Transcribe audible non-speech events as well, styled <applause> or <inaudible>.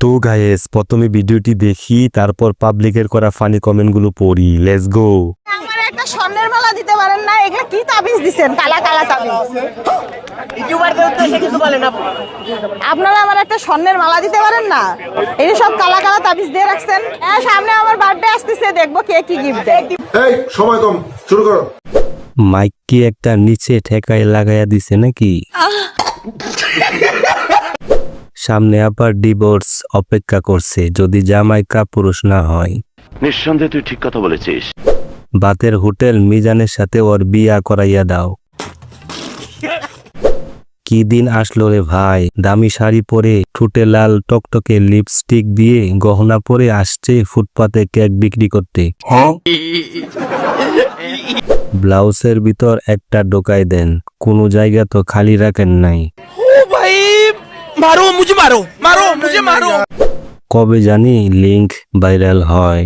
তো গায়েস প্রথমে ভিডিওটি দেখি তারপর পাবলিকের করা ফানি কমেন্টগুলো পড়ি। লেটস গো আমার একটা স্বর্ণের মালা দিতে পারেন না এগুলো কি তাবিজ কালা কালা তাবিজ। ইউটিউবারদের উদ্দেশ্যে কিছু বলেন আপু আপনারা আমার একটা স্বর্ণের মালা দিতে পারেন না? এই সব কালা কালা তাবিজ দিয়ে রাখছেন? হ্যাঁ সামনে আমার বার্থডে আসতেছে দেখব কে কি গিফট দেয়। এই সময় কম শুরু করো। মাইক কি একটা নিচে ঠেকায় লাগাইয়া দিছে নাকি? <laughs> সামনে আবার ডিভোর্স অপেক্ষা করছে যদি জামাইকা পুরুষ না হয়। নিঃসন্দেহে তুই ঠিক কথা বলেছিস। বাতের হোটেল মিজানের সাথে ওর বিয়া করাইয়া দাও। কি দিন আসলো রে ভাই? দামি শাড়ি পরে ঠুটে লাল টকটকে লিপস্টিক দিয়ে গহনা পরে আসছে ফুটপাতে কেক বিক্রি করতে। ব্লাউজের ভিতর একটা ঢোকাই দেন কোনো জায়গা তো খালি রাখেন নাই। ও ভাই! মারো মুঝে মারো। মারো মুঝে মারো। কবে জানি লিংক ভাইরাল হয়।